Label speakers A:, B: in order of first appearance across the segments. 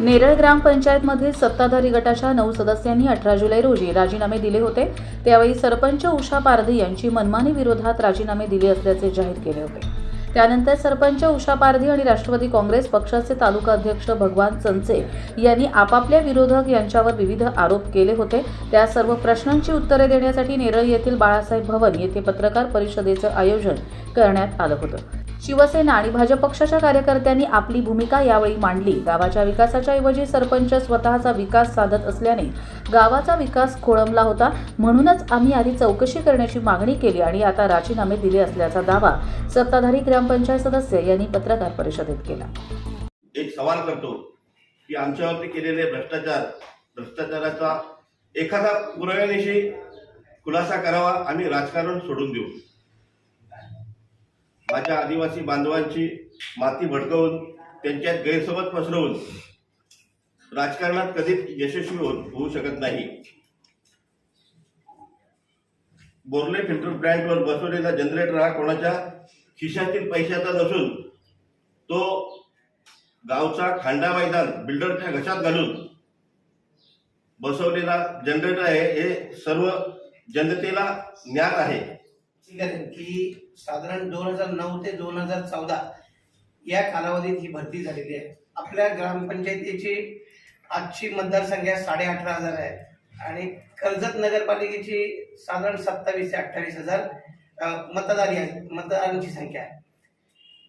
A: नेरळ ग्रामपंचायतमधील सत्ताधारी गटाच्या नऊ सदस्यांनी अठरा जुलै रोजी राजीनामे दिले होते. त्यावेळी सरपंच उषा पारधी यांची मनमानी विरोधात राजीनामे दिले असल्याचे जाहीर केले होते. त्यानंतर सरपंच उषा पारधी आणि राष्ट्रवादी काँग्रेस पक्षाचे तालुका अध्यक्ष भगवान चंचे यांनी आपापल्या विरोधक यांच्यावर विविध आरोप केले होते. त्या सर्व प्रश्नांची उत्तरे देण्यासाठी नेरळ येथील बाळासाहेब भवन येथे पत्रकार परिषदेचं आयोजन करण्यात आलं होतं. शिवसेना आणि भाजप पक्षाच्या कार्यकर्त्यांनी आपली भूमिका यावेळी मांडली. गावाच्या विकासाच्या ऐवजी सरपंच स्वतःचा विकास साधत असल्याने गावाचा विकास खोळंबला होता. म्हणूनच आम्ही आधी चौकशी करण्याची मागणी केली आणि आता राजीनामे दिले असल्याचा दावा सत्ताधारी ग्रामपंचायत सदस्य यांनी पत्रकार परिषदेत केला.
B: एक सवाल करतो की आमच्यावरती केलेले भ्रष्टाचार भ्रष्टाचाराचा एखादा पुराव्यानिशी खुलासा करावा आम्ही राजकारण सोडून देऊ. माझ्या आदिवासी बांधवांची माती भडकवून त्यांच्यात गैरसमज पसरवून राजकारणात कधीच यशस्वी हो होऊ शकत नाही. बोर्ले फिल्टर प्लॅन्टवर बसवलेला जनरेटर हा कोणाच्या खिशातील पैशाचा नसून तो गावचा खांडा मैदान बिल्डरच्या घशात घालून बसवलेला जनरेटर आहे हे सर्व जनतेला ज्ञात आहे.
C: ठीक आहे. की साधारण दोन हजार नऊ ते दोन हजार चौदा या कालावधीत ही भरती झालेली आहे. आपल्या ग्रामपंचायतीची आजची मतदारसंख्या साडे अठरा हजार आहे. आणि कर्जत नगरपालिकेची साधारण सत्तावीस ते अठ्ठावीस हजार मतदारी आहे मतदारांची संख्या आहे.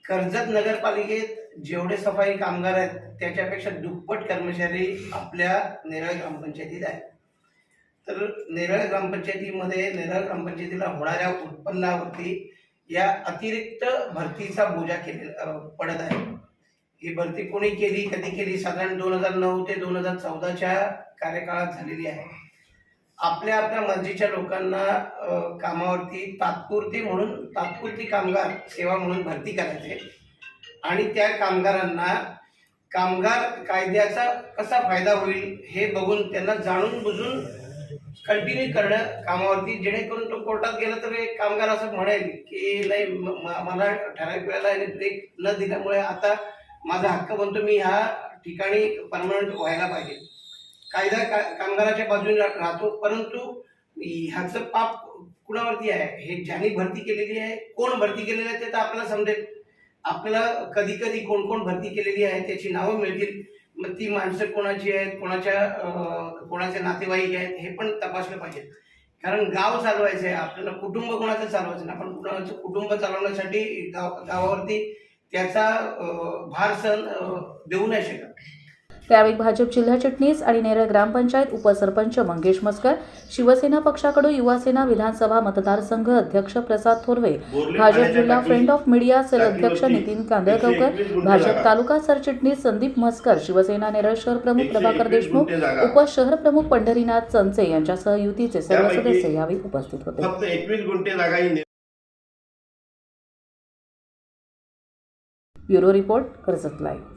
C: कर्जत नगरपालिकेत जेवढे सफाई कामगार आहेत त्याच्यापेक्षा दुप्पट कर्मचारी आपल्या नेरळ ग्रामपंचायतीत आहेत. तर नेरळ ग्रामपंचायतीमध्ये नेरळ ग्रामपंचायतीला होणाऱ्या उत्पन्नावरती या अतिरिक्त भरतीचा बोजा केलेला पडत आहे. ही भरती कोणी केली? कधी केली? साधारण दोन हजार नऊ ते दोन हजार चौदाच्या कार्यकाळात झालेली आहे. आपल्या आपल्या मर्जीच्या लोकांना कामावरती तात्पुरती म्हणून तात्पुरती कामगार सेवा म्हणून भरती करायचे. आणि त्या कामगारांना कामगार कायद्याचा कसा फायदा होईल हे बघून त्यांना जाणून बुजून कंटिन्यू करणं कामावरती जेणेकरून तो कोर्टात गेला तर एक कामगार असं म्हणेल की नाही म- मला ठराविक वेळेला ब्रेक न दिल्यामुळे आता माझा हक्क बनतो मी ह्या ठिकाणी परमनंट व्हायला पाहिजे. कायदा का कामगाराच्या बाजूने राहतो परंतु ह्याचं पाप कुणावरती आहे? हे ज्यांनी भरती केलेली आहे कोण भरती केलेली आहे ते तर आपल्याला समजेल. आपल्याला कधी कधी कोण कोण भरती केलेली आहे त्याची नावं मिळतील. मग ती माणसं कोणाची आहेत कोणाच्या कोणाचे नातेवाईक आहेत हे पण तपासलं पाहिजे. कारण गाव चालवायचं आहे आपल्याला कुटुंब कोणाचं चालवायचं नाही. आपण कुणाचं कुटुंब चालवण्यासाठी गाव गावावरती त्याचा भार सण देऊ नाही शकत.
A: त्यावेळी भाजप जिल्हा चिटणीस आणि नेरळ ग्रामपंचायत उपसरपंच मंगेश मस्कर शिवसेना पक्षाकडून युवासेना विधानसभा मतदारसंघ अध्यक्ष प्रसाद थोरवे भाजप जिल्हा फ्रेंड ऑफ मीडिया सेल अध्यक्ष नितीन कांदळगावकर भाजप तालुका सरचिटणीस संदीप म्हसकर शिवसेना नेरळ शहर प्रमुख प्रभाकर देशमुख उपशहर प्रमुख पंढरीनाथ चंचे यांच्यासह युतीचे सर्व सदस्य यावेळी उपस्थित होते. Bureau report Karjat live.